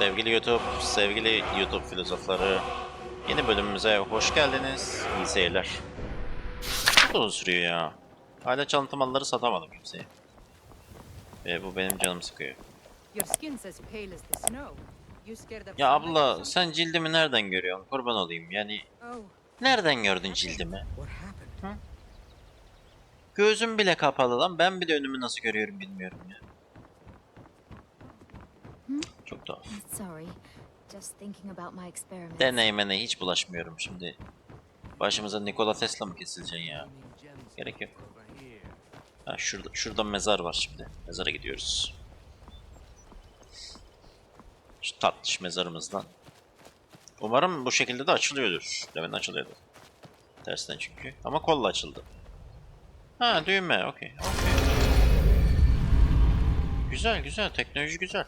Sevgili YouTube, sevgili YouTube filozofları, yeni bölümümüze hoş geldiniz. İyi seyirler. Çok uzun sürüyor ya. Hala çalıntı satamadım kimseye. Ve bu benim canımı sıkıyor. Ya abla sen cildimi nereden görüyorsun? Kurban olayım yani. Oh, Nereden gördün cildimi? Happened? Gözüm bile kapalı lan. Ben bile önümü nasıl görüyorum bilmiyorum ya. Çok tuhaf. Sorry, just thinking about my experiments. Deneyimene hiç bulaşmıyorum şimdi. Başımıza Nikola Tesla mı kesileceksin ya? Gerek yok. Ha, şurada, şurada mezar var şimdi. Mezara gidiyoruz. Şu tatlış mezarımızdan. Umarım bu şekilde de açılıyordur. Demin açılıyordu. Tersten çünkü. Ama kolla açıldı. Ha düğme. Okey. Okey. Güzel güzel. Teknoloji güzel.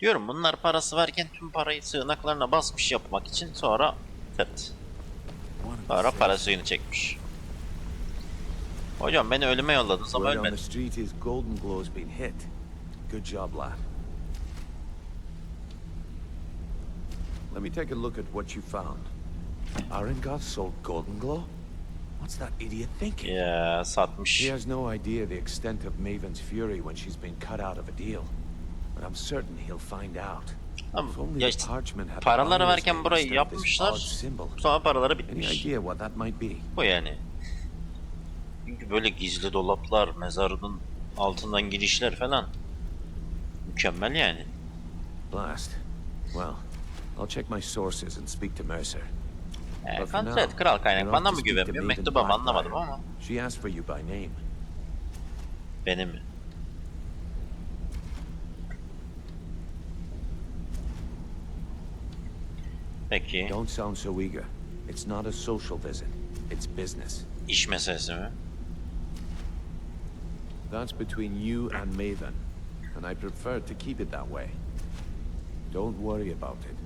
Diyorum bunlar parası varken tüm parayı sığınaklarına basmış yapmak için sonra tırt. Sonra para suyunu çekmiş. Hocam beni ölüme yolladınız ama ölmedim. Good job, lad. Let me take a look at what you found. Arengot sold Golden Glow? What's that idiot thinking? Ya satmış. He has no idea the extent of Maven's fury when she's been cut out of a deal. But I'm certain he'll find out. Ama If only ya işte paraları varken burayı yapmışlar. Sonra paraları bitmiş. Bu yani. Çünkü böyle gizli dolaplar, mezarının altından girişler falan. Mükemmel yani. Blast. Well, I'll check my sources and speak to Mercer. Kontrol et kral kaynak. Bana mı güvenmiyor? Maven Mektubu ama anlamadım ama. She asked for you by name. Benim mi? Peki. Don't sound so eager. It's not a social visit. It's business. iş meselesi mi? That's between you and Maven, and I prefer to keep it that way. Don't worry about it.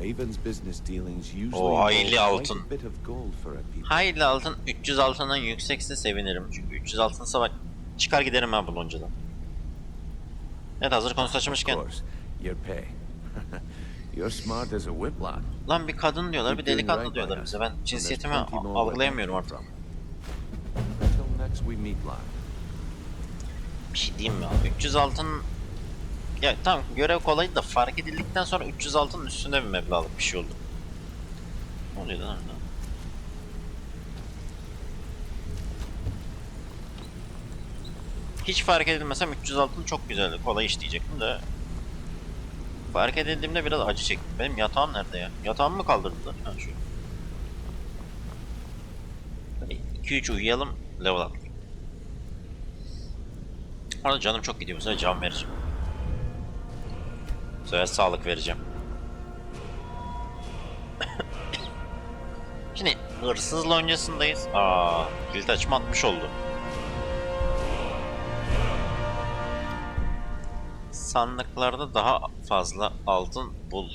Maven's business dealings usually O hayli quite altın. a bit of gold for a people. Hayli altın 300 altından yüksekse sevinirim. Çünkü 300 altınsa bak çıkar giderim ha buluncadan. Evet hazır konusu Of açmışken. You're smart as a. Lan bir kadın diyorlar bir delikanlı diyorlar bize. Ben cinsiyetimi algılayamıyorum artık. Bir şey diyeyim mi abi? 300 altın... Ya tamam görev kolaydı da fark edildikten sonra 300 altın üstünde bir meblağlık bir şey oldu. Ne oluyor lan orada? Hiç fark edilmesem 300 altın çok güzeldi. Kolay iş diyecektim de. Fark edildiğimde biraz acı çektim. Benim yatağım nerede ya? Yatağımı mı kaldırdılar? Ha şu. 2-3 uyuyalım. Level up. Arada canım çok gidiyor. Bu can vereceğim. Bu sağlık vereceğim. Şimdi hırsızla öncesindayız. Aa, kilit açma 60 oldu. Sandıklarda daha fazla altın bul.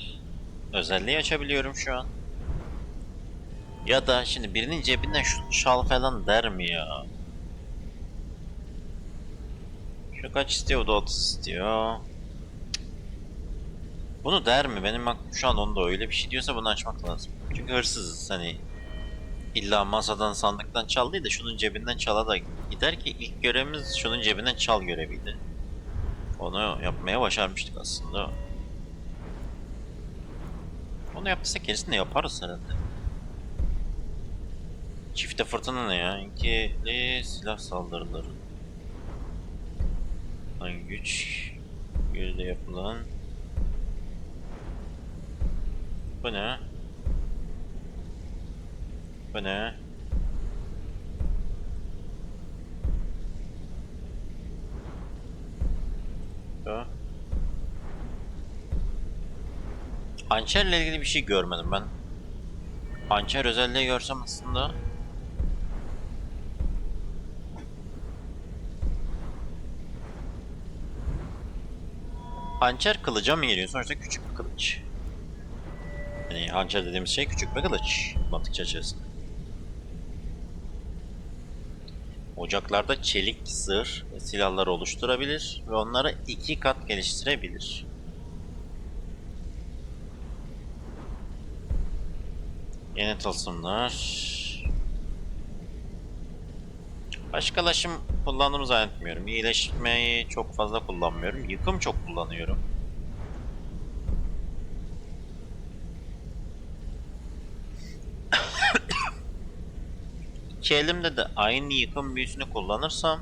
Özelliği açabiliyorum şu an. Ya da şimdi birinin cebinden şu şal falan der mi ya? Şu kaç istiyor? O da 30 istiyor. Bunu der mi? Benim aklım şu an onda öyle bir şey diyorsa bunu açmak lazım. Çünkü hırsızız hani. İlla masadan sandıktan çal değil de şunun cebinden çala da gider ki ilk görevimiz şunun cebinden çal göreviydi. Onu yapmaya başarmıştık aslında. Onu yaptıysak gerisini de yaparız herhalde. Çifte fırtına ne ya? İkili silah saldırıları. Hangi güç? Gözde yapılan. Bu ne? Bu ne? Bu. Hançerle ilgili bir şey görmedim ben. Hançer özelliği görsem aslında Hançer kılıca mı geliyor? Sonuçta küçük bir kılıç. Yani hançer dediğimiz şey küçük bir kılıç. Mantık çerçevesinde. ocaklarda çelik sığır silahlar oluşturabilir ve onları iki kat geliştirebilir. Yeni tılsımlar. Başkalaşım kullandığımı zannetmiyorum. İyileşmeyi çok fazla kullanmıyorum. Yıkım çok kullanıyorum. İki elimde de aynı yıkım büyüsünü kullanırsam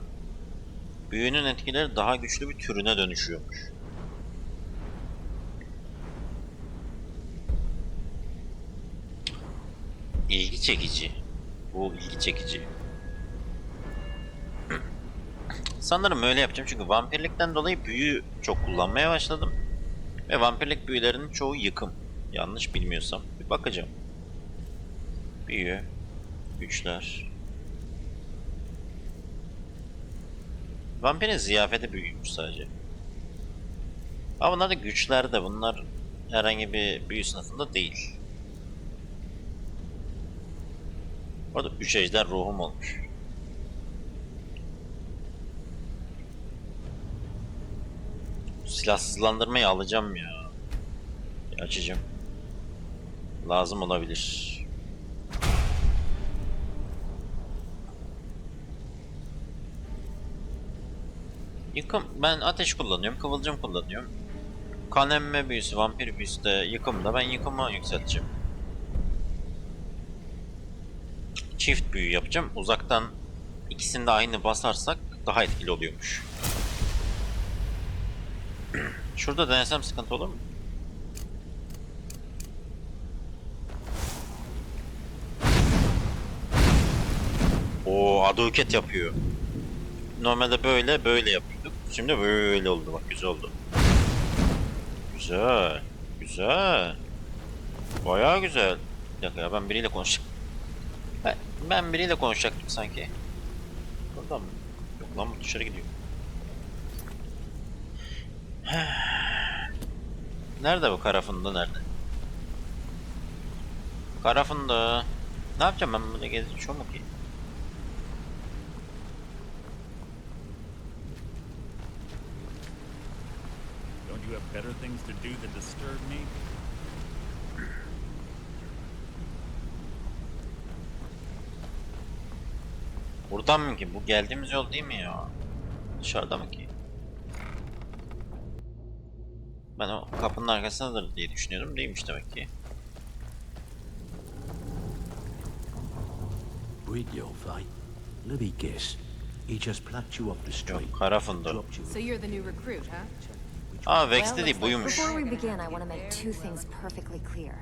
büyünün etkileri daha güçlü bir türüne dönüşüyormuş. İlgi çekici. Bu ilgi çekici. Sanırım öyle yapacağım çünkü vampirlikten dolayı büyü çok kullanmaya başladım. Ve vampirlik büyülerinin çoğu yıkım. Yanlış bilmiyorsam. Bir bakacağım. Büyü. Güçler. Vampirin ziyafeti büyüymüş sadece. Ama bunlar da güçler de bunlar herhangi bir büyü sınıfında değil. Orada üç ejder ruhum olmuş. Silahsızlandırmayı alacağım ya. Bir Açacağım. Lazım olabilir. Yıkım. Ben ateş kullanıyorum. Kıvılcım kullanıyorum. Kan emme büyüsü, vampir büyüsü de yıkımda. Ben yıkımı yükselteceğim. Çift büyü yapacağım. Uzaktan ikisini de aynı basarsak daha etkili oluyormuş. Şurada denesem sıkıntı olur mu? O aduket yapıyor. Normalde böyle böyle yapıyorduk. Şimdi böyle oldu bak güzel oldu. Güzel. Güzel. Bayağı güzel. Bir dakika ya ben biriyle konuşacağım. Ben, ben biriyle konuşacaktım sanki. Burada mı? Yok lan bu dışarı gidiyor. Nerede bu Karafında nerede? Karafında. Ne yapacağım ben böyle gezip şu mu ki? Have better things to do than disturb me? Buradan mı ki? Bu geldiğimiz yol değil mi ya? Dışarıda mı ki? Ben o kapının arkasındadır diye düşünüyordum. Değilmiş demek ki. Brigiovi? Let me guess. He just plucked you off the street. Yok, kara you So you're the new recruit, huh? Aa Vex Well, de değil, buymuş. Before we begin, I want to make two things perfectly clear.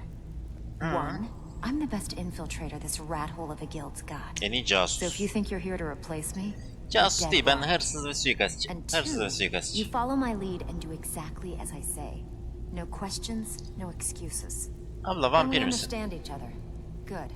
One, I'm the best infiltrator this rat hole of a guild's got. En iyi So if casus. you think you're here to replace me, Casus dead değil, ben hırsız ve suikastçı. And Hırsız ve two, suikastçı. you follow my lead and do exactly as I say. No questions, no excuses. Abla And we vampir misin? understand each other. Good.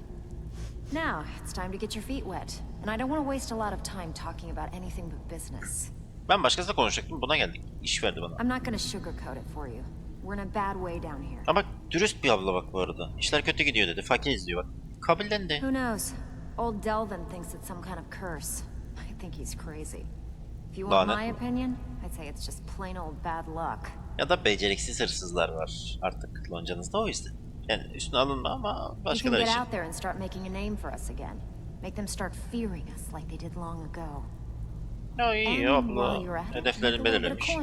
Now, it's time to get your feet wet. And I don't want to waste a lot of time talking about anything but business. Ben başkasıyla konuşacaktım, buna geldik. İş verdi bana. I'm not to sugarcoat it for you. We're in a bad way down here. Ama bak dürüst bir abla bak bu arada. İşler kötü gidiyor dedi, fakir izliyor bak. Kabullendi. Who knows? Old Delvin thinks it's some kind of curse. I think he's crazy. If you want my opinion, I'd say it's just plain old bad luck. Ya da beceriksiz hırsızlar var artık loncanızda o yüzden. Yani üstüne alınma ama We can başkaları get için. out there and start making a name for us again. Make them start fearing us like they did long ago. Ya iyi abla. Hedeflerini belirlemiş. eh?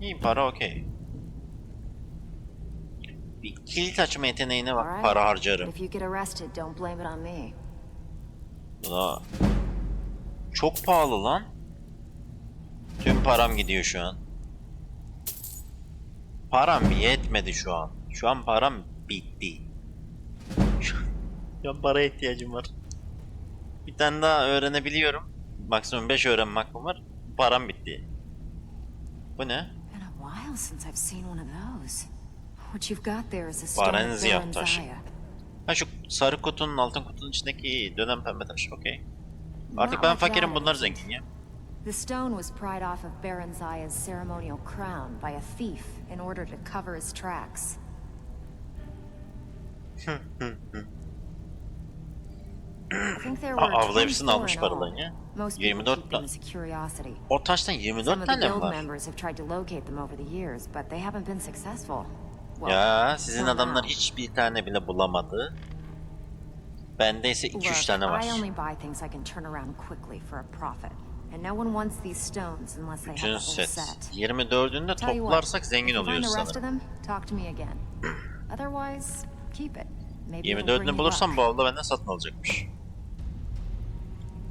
İyi para okey. Bir kilit açma yeteneğine bak para harcarım. Buna çok pahalı lan. Tüm param gidiyor şu an. Param yetmedi şu an. Şu an param bitti. Şu şu an paraya ihtiyacım var. Bir tane daha öğrenebiliyorum. Maksimum 5 öğrenme hakkım var. Param bitti. Bu ne? Barenziya taşı. Baranzaya. Ha şu sarı kutunun altın kutunun içindeki dönem pembe taş. Okey. Artık ben fakirim bunlar zengin ya. The stone was pried off of Baranzaya's ceremonial crown by a thief in order to cover his tracks. Were avla hepsini 24 almış paralarını all. ya. Most people 24 keep them tane. a. O taştan Some 24 of the tane mi var? Ya sizin adamlar hiçbir tane bile bulamadı. Bende ise 2-3 Look, tane var. A Bütün set. set. 24'ünde Tell you what, toplarsak zengin oluyoruz sanırım. them, talk to me again. Otherwise, keep it. Maybe it'll bring 24'ünü you bulursam bu avda benden satın alacakmış.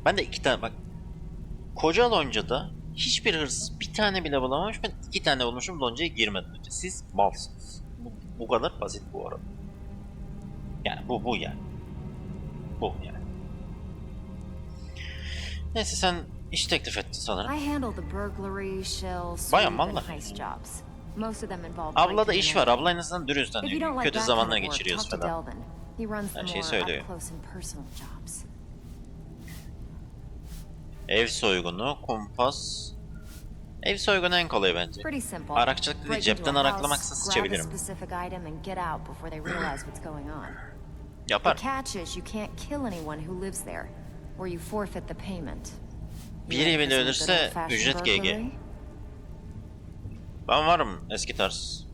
Ben de iki tane bak. Koca loncada hiçbir hırsız bir tane bile bulamamış. Ben iki tane bulmuşum loncaya girmeden önce. Siz malsınız. Bu, bu kadar basit bu arada. Yani bu bu yani. Bu yani. Neyse sen iş teklif ettin sanırım. Them involve Ablada breaking iş var. Abla en azından dürüst If you don't like kötü zamanlar geçiriyoruz falan. Her şeyi söylüyor. up close and personal jobs. Ev soygunu, kumpas. Ev soygunu en kolayı bence. Arakçılık değil, cepten araklamaksa sıçabilirim. Yapar. catch is you can't kill anyone who lives there, or you forfeit the payment. You Biri bile ölürse ücret GG. Ben varım eski tarz.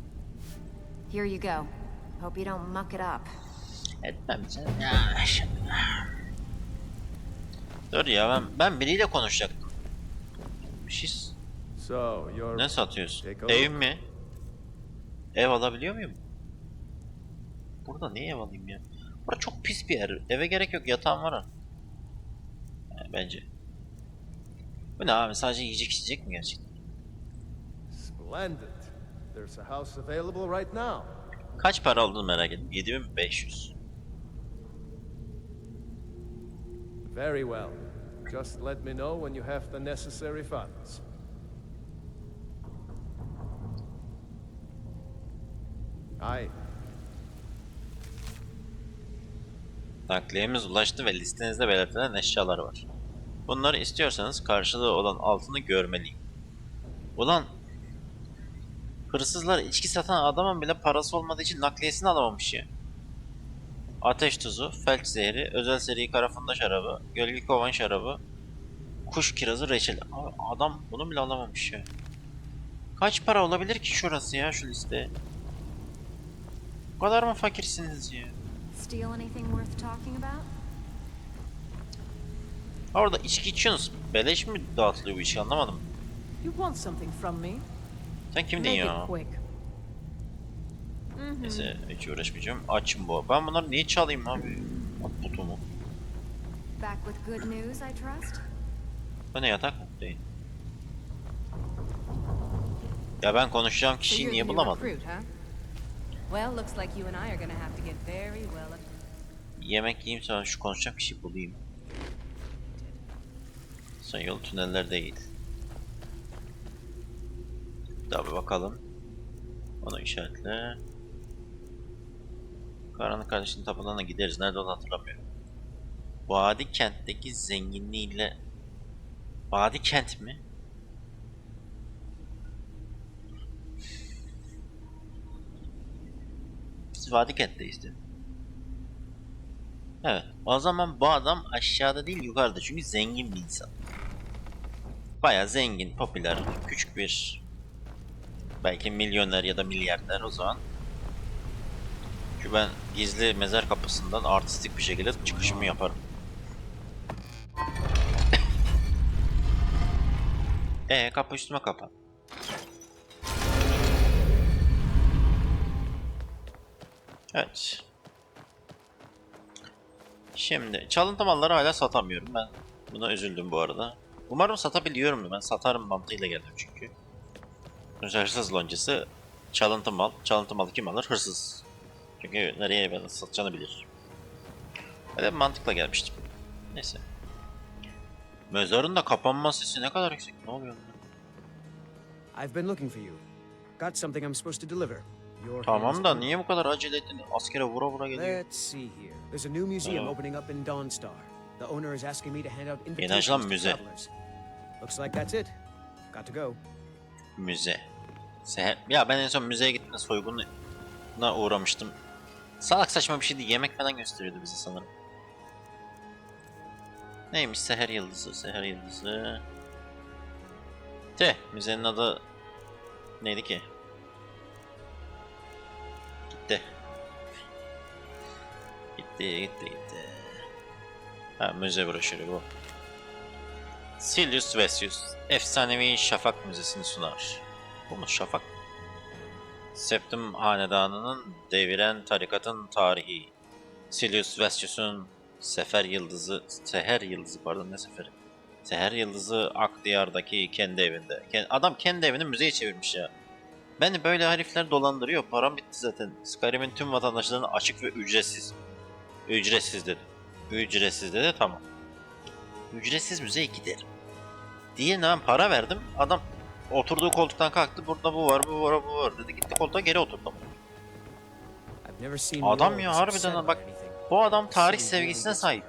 Here you go. Hope you don't muck it up. Etmem canım ya. Dur ya ben ben biriyle konuşacaktım. Bir şey s- So, you're... ne satıyorsun? Ev mi? Ev alabiliyor muyum? Burada niye ev alayım ya? Burası çok pis bir yer. Eve gerek yok yatağım var ha. Yani bence. Bu ne abi sadece yiyecek içecek mi gerçekten? Splendid. There's a house available right now. Kaç para olduğunu merak ettim. 7500. Very well. Just let me know when you have the necessary funds. Aye. Nakliyemiz ulaştı ve listenizde belirtilen eşyalar var. Bunları istiyorsanız karşılığı olan altını görmeliyim. Ulan hırsızlar içki satan adamın bile parası olmadığı için nakliyesini alamamış ya. Ateş tuzu, felç zehri, özel seri karafunda şarabı, gölge kovan şarabı, kuş kirazı reçeli. Abi adam bunu bile alamamış ya. Kaç para olabilir ki şurası ya şu liste? Bu kadar mı fakirsiniz ya? Orada içki içiyorsunuz. Beleş mi dağıtılıyor bu içki anlamadım. Sen kimdin ya? Quick. Neyse hiç uğraşmayacağım. Açım bu. Ben bunları niye çalayım abi? At butumu. Back with good news, I trust? Bu ne yatak mı? Değil. Ya ben konuşacağım kişiyi niye bulamadım? Well, looks like you and I are gonna have to get very well Yemek yiyeyim sonra şu konuşacağım kişiyi bulayım. Son yol tüneller değil. Tabi bakalım. Onu işaretle. Karanlık kardeşinin tapınağına gideriz. Nerede olduğunu hatırlamıyorum. Vadi kentteki zenginliğiyle... Vadi kent mi? Biz Vadi kentteyiz değil mi? Evet. O zaman bu adam aşağıda değil yukarıda. Çünkü zengin bir insan. Baya zengin, popüler, küçük bir belki milyoner ya da milyarder o zaman. Çünkü ben gizli mezar kapısından artistik bir şekilde çıkışımı yaparım. E kapı üstüme kapan. Evet. Şimdi çalıntı malları hala satamıyorum ben. Buna üzüldüm bu arada. Umarım satabiliyorum ben satarım mantığıyla geldim çünkü. Hırsız loncası çalıntı mal. Çalıntı malı kim alır? Hırsız. Çünkü nereye ben satacağını bilir. Öyle bir mantıkla gelmiştim. Neyse. Mezarın da kapanma sesi ne kadar yüksek. Ne oluyor? I've been looking for you. Got something I'm supposed to deliver. Tamam da niye bu kadar acele ettin? Askere vura vura geliyor. Let's see here. There's a new museum opening up in Dawnstar. The owner is asking me to hand out invitations to müze. travelers. Looks like that's it. Got to go. Müze. Seher. Ya ben en son müzeye gittiğimde soygununa uğramıştım. Salak saçma bir şeydi. Yemek falan gösteriyordu bize sanırım. Neymiş? Seher Yıldızı. Seher Yıldızı. De. Müzenin adı neydi ki? Gitti. Gitti gitti gitti. Ha müze broşürü bu. Silius Vesius efsanevi Şafak Müzesi'ni sunar. Bu mu Şafak? Septim Hanedanı'nın deviren tarikatın tarihi. Silius Vesius'un Sefer Yıldızı, Seher Yıldızı pardon ne seferi? Seher Yıldızı Akdiyar'daki kendi evinde. Adam kendi evini müzeye çevirmiş ya. Beni böyle herifler dolandırıyor. Param bitti zaten. Skyrim'in tüm vatandaşlarına açık ve ücretsiz. Ücretsiz dedi. Ücretsiz dedi tamam. Ücretsiz müzeye giderim. Diye ben para verdim. Adam oturduğu koltuktan kalktı. Burada bu var, bu var, bu var dedi. Gitti koltuğa geri oturdu. Adam ya harbiden bak bu adam tarih sevgisine sahip.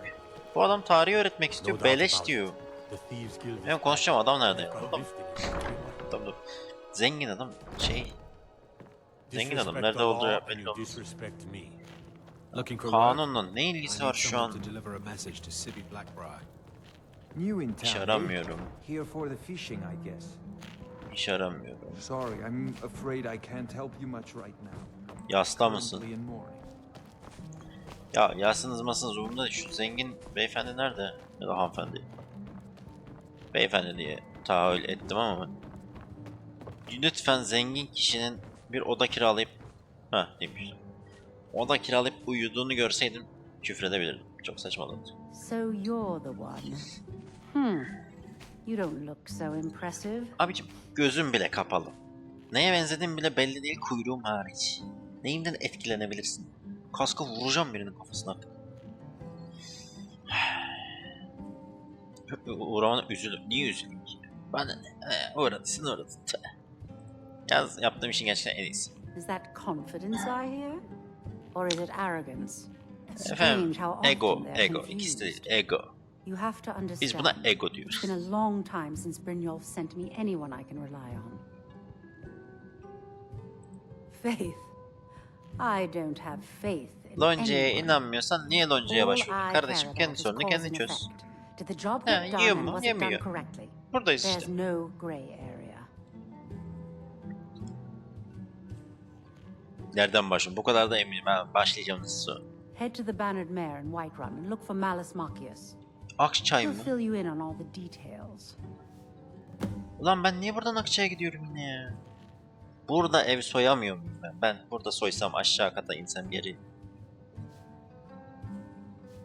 Bu adam tarihi öğretmek istiyor. Beleş diyor. Benim konuşacağım adam nerede? Dur dur. Zengin adam şey Zengin adam, nerede olduğu belli olmaz. kanunla ne ilgisi var şu an? İş aramıyorum. İş aramıyorum. Sorry, I'm afraid I can't help you much right now. Yasta mısın? Ya yasınız mısınız umurumda değil. Şu zengin beyefendi nerede? Ya da hanımefendi. Beyefendi diye tahayyül ettim ama ben. Lütfen zengin kişinin bir oda kiralayıp ha demiş. Oda kiralayıp uyuduğunu görseydim küfredebilirdim. Çok saçmaladı. So you're the one. Hmm. You don't look so impressive. Abicim gözüm bile kapalı. Neye benzediğim bile belli değil kuyruğum hariç. Neyimden etkilenebilirsin? Kaska vuracağım birinin kafasına artık. Uğramana üzülür. Niye üzüleyim ki? Bana ne? He, uğradısın uğradın. Tüh. Yalnız yaptığım işin gerçekten en iyisi. Is that confidence I hear? Or is it arrogance? Efendim, ego, ego. İkisi de ego. You have to understand. Biz buna ego It's diyoruz. been a long time since Brynjolf sent me anyone I can rely on. Faith. I don't have faith in Lonca'ya inanmıyorsan niye Lonca'ya başvurdun? Kardeşim kendi sorunu kendi çöz. Ha, yiyor mu, yemiyor. Buradayız işte. Nereden başlayayım? Bu kadar da eminim. Ha, başlayacağım nasıl? Head to the Bannered Mare in Whiterun and look for Malus Macius. Akçay mı? Ulan ben niye buradan Akçay'a gidiyorum yine ya? Burada ev soyamıyor muyum ben? Ben burada soysam aşağı kata insem geri.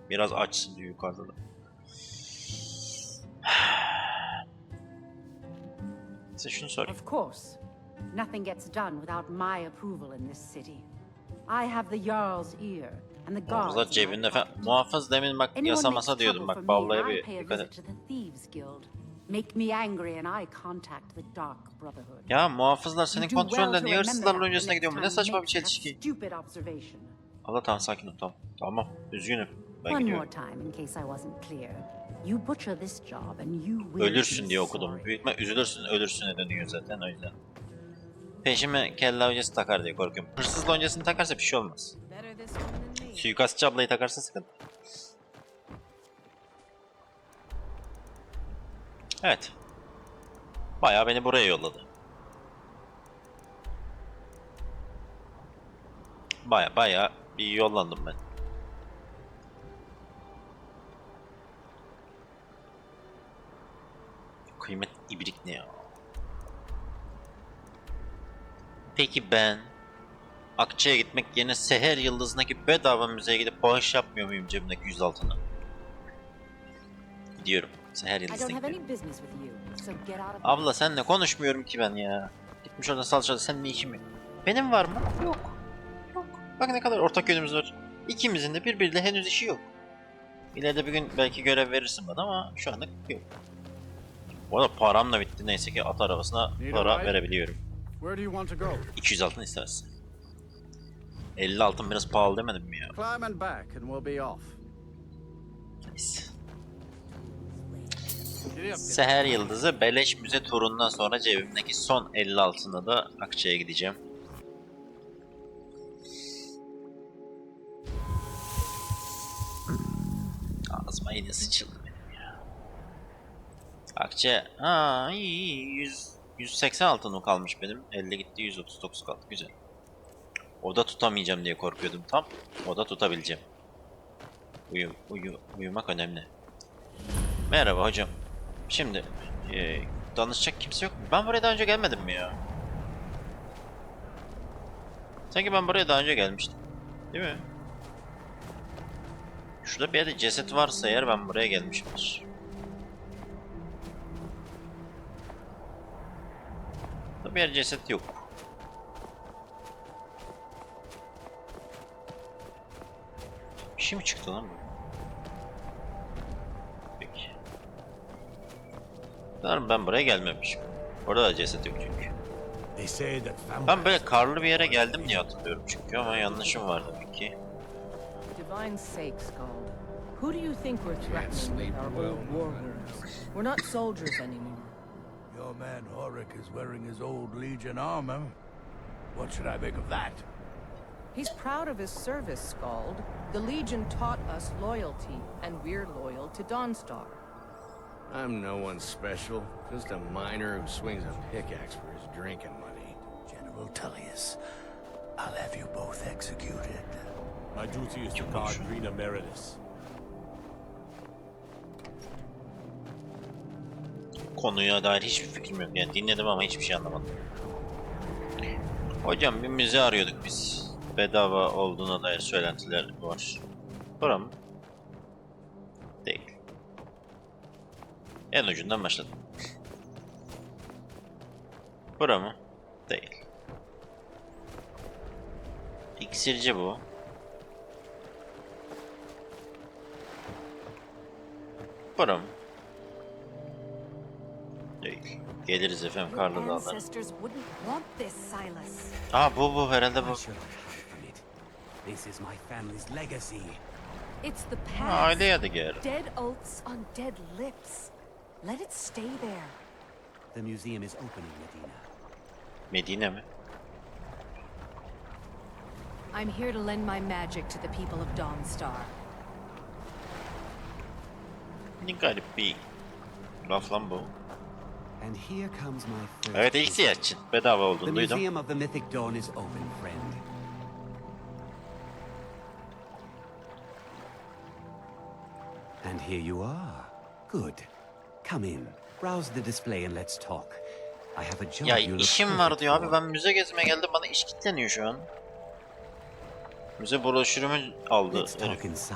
Biraz açsın diyor yukarıda da. Size şunu sorayım. Of course. Nothing gets done without my approval in this city. I have the Jarl's ear. Muhafızlar cebinde falan. Muhafız demin bak Anyone yasa makes masa diyordum bak I bir pay a dikkat visit et. to the Thieves Guild. Make me angry and I contact the Dark Brotherhood. Ya muhafızlar senin kontrolünde niye that öncesine gidiyor? Bu ne saçma bir çelişki. Allah tamam sakin ol tamam. Tamam üzgünüm. Ben One gidiyorum. more time in case I wasn't clear. You butcher this job and you will Ölürsün diye okudum. ihtimal üzülürsün, ölürsüne dönüyor zaten o yüzden. Peşime kelle öncesi takar diye korkuyorum. Hırsız öncesini takarsa bir şey olmaz. Suikastçı ablayı takarsa sıkıntı. Evet. Bayağı beni buraya yolladı. Baya baya bir yollandım ben. Kıymet ibrik ne ya? Peki ben Akça'ya gitmek yerine Seher Yıldızı'ndaki bedava müzeye gidip bağış yapmıyor muyum cebimdeki yüz altına? Gidiyorum. Seher I don't Yıldızı'na have any gidiyorum. business with you, so get out of my Abla senle konuşmuyorum ki ben ya. Gitmiş orada salçalı sen ne işim yok. Benim var mı? Yok. Yok. Bak ne kadar ortak yönümüz var. İkimizin de birbiriyle henüz işi yok. İleride bir gün belki görev verirsin bana ama şu anlık yok. Bu arada param da bitti neyse ki at arabasına para verebiliyorum. Where do you want to go? 200 altın istemezsin. 50 altın biraz pahalı demedim mi ya? Climb and back, and we'll be off. Neyse. Seher Yıldızı Beleş Müze turundan sonra cebimdeki son 50 altına da Akça'ya gideceğim. Ağzıma yine sıçıldı benim ya. Akça, ha iyi iyi 100, 180 altınım kalmış benim. 50 gitti 139 kaldı güzel. Oda tutamayacağım diye korkuyordum tam. Oda tutabileceğim. Uyu, uyu, uyumak önemli. Merhaba hocam. Şimdi e, danışacak kimse yok? Ben buraya daha önce gelmedim mi ya? Sanki ben buraya daha önce gelmiştim. Değil mi? Şurada bir yerde ceset varsa eğer ben buraya gelmişimdir. Burada bir yer ceset yok. Şey mi çıktı lan bu? Peki. Ben buraya gelmemişim. Orada da ceset yok çünkü. Ben böyle karlı bir yere geldim diye hatırlıyorum çünkü ama yanlışım var demek ki. Divine sakes, Gold. Who do you think we're threatening with our old war wounds? We're not soldiers anymore. Your man Horik is wearing his old Legion armor. What should I make of that? He's proud of his service, Scald. The Legion taught us loyalty, and we're loyal to Dawnstar. I'm no one special, just a miner who swings a pickaxe for his drinking money. General Tullius, I'll have you both executed. My duty is to guard Rena Meredith. Konuya dair hiçbir fikrim yok. Yani dinledim ama hiçbir şey anlamadım. Hocam bir müze arıyorduk biz. Bedava olduğuna dair söylentiler var. Bura mı? Değil. En ucundan başladım. Bura mı? Değil. İksirci bu. Bura mı? Değil. Geliriz efendim karlı dağlar. Ancestors wouldn't want this, Silas. Aa bu bu herhalde bu. This is my family's legacy. It's the past. aile yadigarı. Dead oaths on dead lips. Let it stay there. The museum is opening, Medina. Medine mi? I'm here to lend my magic to the people of Dawnstar. Ne garip bir laf lan bu. And here comes my first. Evet ilk için bedava The olduğunu duydum. Museum of the Mythic Dawn is open, friend. And here you are. Good. Come in. Browse the display and let's talk. I have a job Ya işim var diyor abi ben müze gezmeye geldim bana iş kitleniyor şu an. Müze broşürümü aldı herif.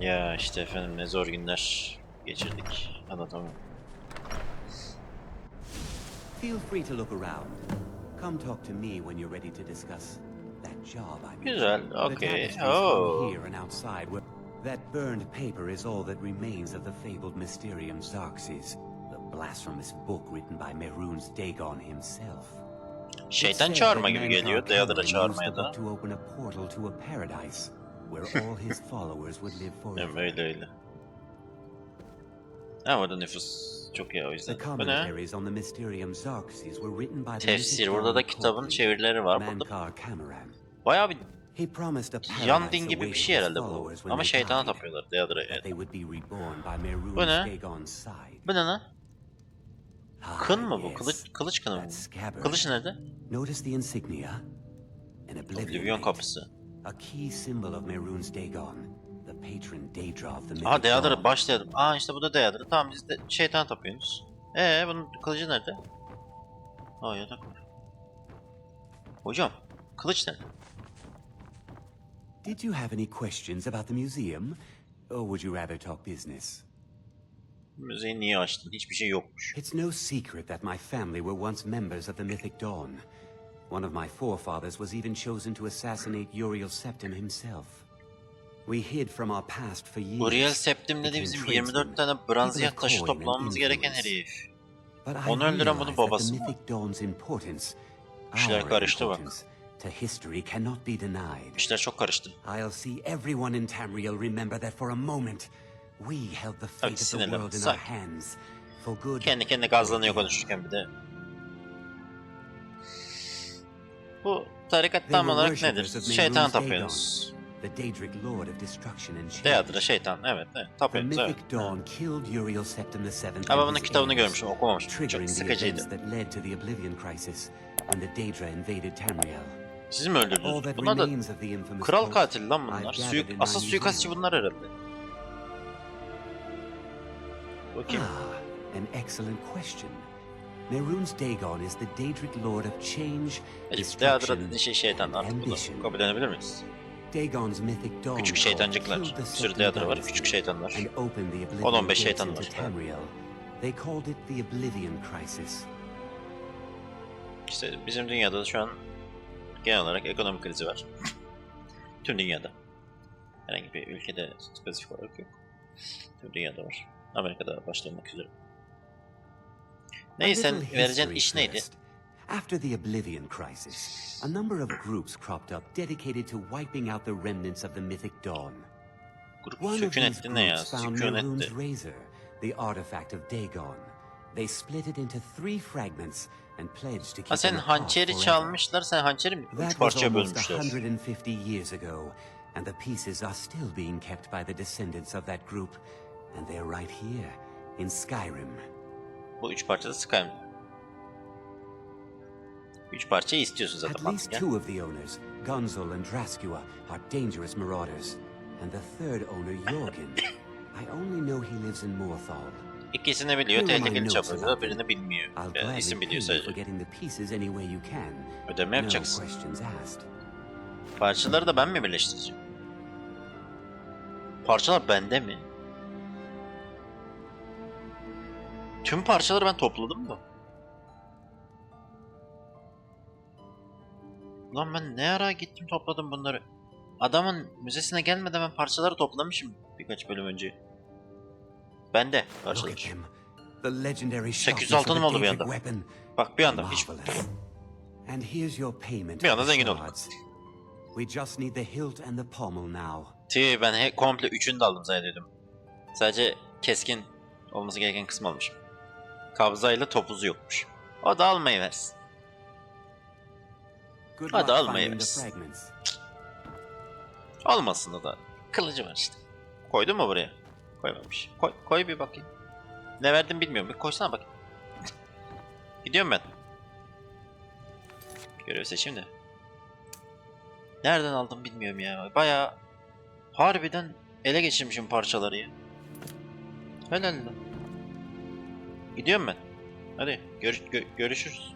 Ya işte efendim ne zor günler geçirdik. Anlatamam. Feel free to look around. Come talk to me when you're ready to discuss job I. Güzel, okay. Oh. here and outside were... That burned paper is all that remains of the fabled Mysterium Xarxes, the blasphemous book written by Mehrunes Dagon himself. Şeytan çağırma gibi geliyor. Cameron çağırmaya da. to open a portal to a paradise where all his followers would live forever. öyle öyle. Ha orada nüfus çok ya o The yüzden. Bu ne? commentaries on the Mysterium Xarxes were written by the Tefsir. Burada da kitabın çevirileri var. Burada. Bayağı bir He promised a yan paradise din gibi bir şey herhalde bu. Ama şeytana tapıyorlar by Mehrunes Bu ne? Bu ne lan? Ah, Kın mı bu? Kılıç, kılıç kını mı? Kılıç nerede? Notice the insignia? An Oblivion, kapısı. A key symbol of Mehrunes Dagon, the patron Daedra of the Mythic Aa Deyadıra Dawn. başlayalım. Aa işte bu da Deyadıra. Tamam biz de şeytan tapıyorsunuz. Ee bunun kılıcı nerede? Aa yatak var. Hocam kılıç nerede? Did you have any questions about the museum? Or would you rather talk business? Müzeyi niye açtın? Hiçbir şey yokmuş. It's no secret that my family were once members of the Mythic Dawn. One of my forefathers was even chosen to assassinate Uriel Septim himself. We hid from our past for years. Uriel Septim dedi bizim tradesmen, 24 tane bronziyat of taşı toplamamız gereken herif. Onu öldüren bunun babası our karıştı bak. To history cannot be denied. İşler çok karıştı. I'll see everyone in Tamriel remember that for a moment we held the fate of the world in our hands. For good. Kendi kendine gazlanıyor konuşurken bir de. Bu tarikat tam olarak nedir? Şeytan tapıyorsunuz. The Daedric Lord of Destruction and Change. Deyadıra şeytan. Evet, evet. The Tapıyorsunuz evet. Mythic Dawn killed Uriel Septim the Seventh Ama bunun kitabını görmüşüm, okumamıştım. Çok the sıkıcıydı. that led to the Oblivion Crisis when the Daedra invaded Tamriel. Siz mi öldürdünüz? Bunlar da kral cult katil lan bunlar. my asıl suikastçı bunlar herhalde. Bakayım. Ah, an excellent question. Mehrunes Dagon is the Daedric Lord of Change, Destruction, dediğin şey şeytan artık bunu kabul edebilir miyiz? Küçük şeytancıklar. Bir sürü Deadra var, küçük şeytanlar. and opened the 10-15 Oblivion gates şeytan var. They called it the Oblivion Crisis. İşte bizim dünyada da şu an genel olarak ekonomik krizi var. Tüm dünyada. Herhangi bir ülkede spesifik olarak yok. Tüm dünyada var. Amerika'da başlamak üzere. Neyse vereceğin iş neydi? After the Oblivion Crisis, a number of groups cropped up dedicated to wiping out the remnants of the Mythic Dawn. One of these groups found etti. razor, the artifact of Dagon. They split it into three fragments and pledged to keep Ha sen hançeri çalmışlar, sen hançeri mi? Üç That was parçaya almost bölmüşler. 150 years ago, and the pieces are still being kept by the descendants of that group, and they're right here in Skyrim. Bu üç parçada Skyrim. Üç parçayı istiyorsun zaten. At least two of the owners, Gunzel and Draskua, are dangerous marauders, and the third owner, Jorgen, I only know he lives in Morthal. İkisini biliyor, tehlikeli them. birini bilmiyor. I'll Yani isim biliyor sadece. Ödeme yapacaksın. Parçaları da ben mi birleştireceğim? Parçalar bende mi? Tüm parçaları ben topladım mı? Lan ben ne ara gittim topladım bunları? Adamın müzesine gelmeden ben parçaları toplamışım birkaç bölüm önce. Bende legendary 800 sharpness of altınım oldu bir anda. Bak bir anda hiç Bir anda zengin olduk. We just need the hilt and the pommel now. Tüh ben he, komple üçünü de aldım zannediyordum. Sadece keskin olması gereken kısmı almışım. Kabzayla topuzu yokmuş. O da almayı versin. Hadi luck almayı versin. Olmasın da da. Kılıcı var işte. Koydun mu buraya? Koymamış. Koy, koy bir bakayım. Ne verdim bilmiyorum. Bir koysana bakayım. Gidiyorum ben. Görev seçeyim de. Nereden aldım bilmiyorum ya. Bayağı harbiden ele geçirmişim parçaları ya. Helal. Gidiyorum ben. Hadi görüş, gö- görüşürüz.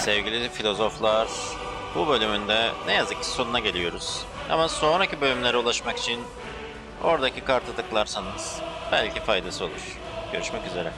Sevgili filozoflar, bu bölümünde ne yazık ki sonuna geliyoruz. Ama sonraki bölümlere ulaşmak için oradaki kartı tıklarsanız belki faydası olur. Görüşmek üzere.